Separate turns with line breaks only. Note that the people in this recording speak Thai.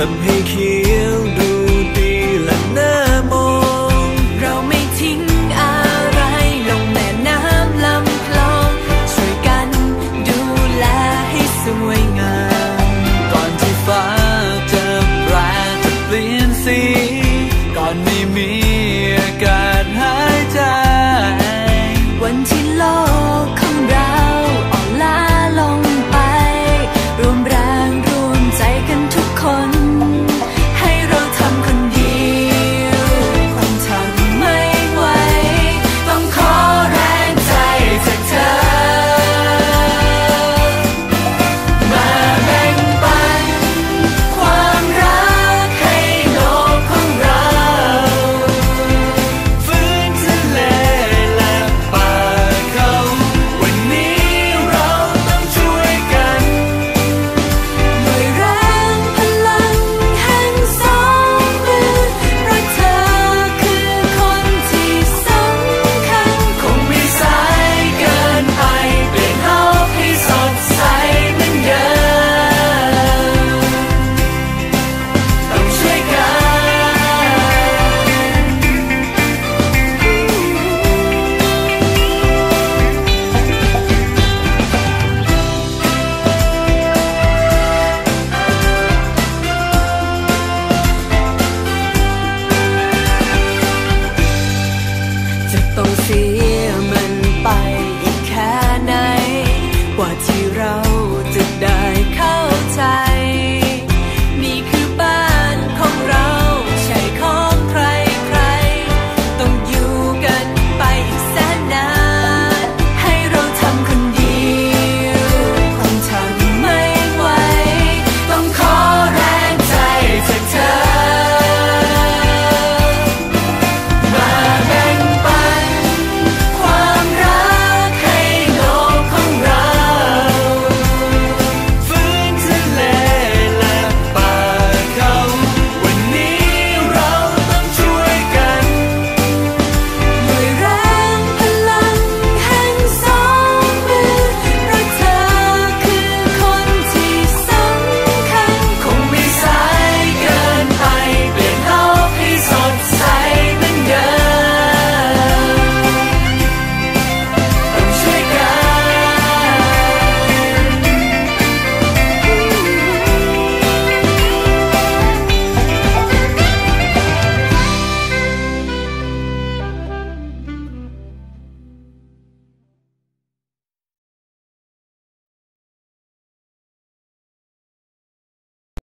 ทำให้เขียวดูดีและน่ามอ
งเราไม่ทิ้งอะไรลงแม่น้ำลำคลอง ช่วยกันดูแลให้สวยงาม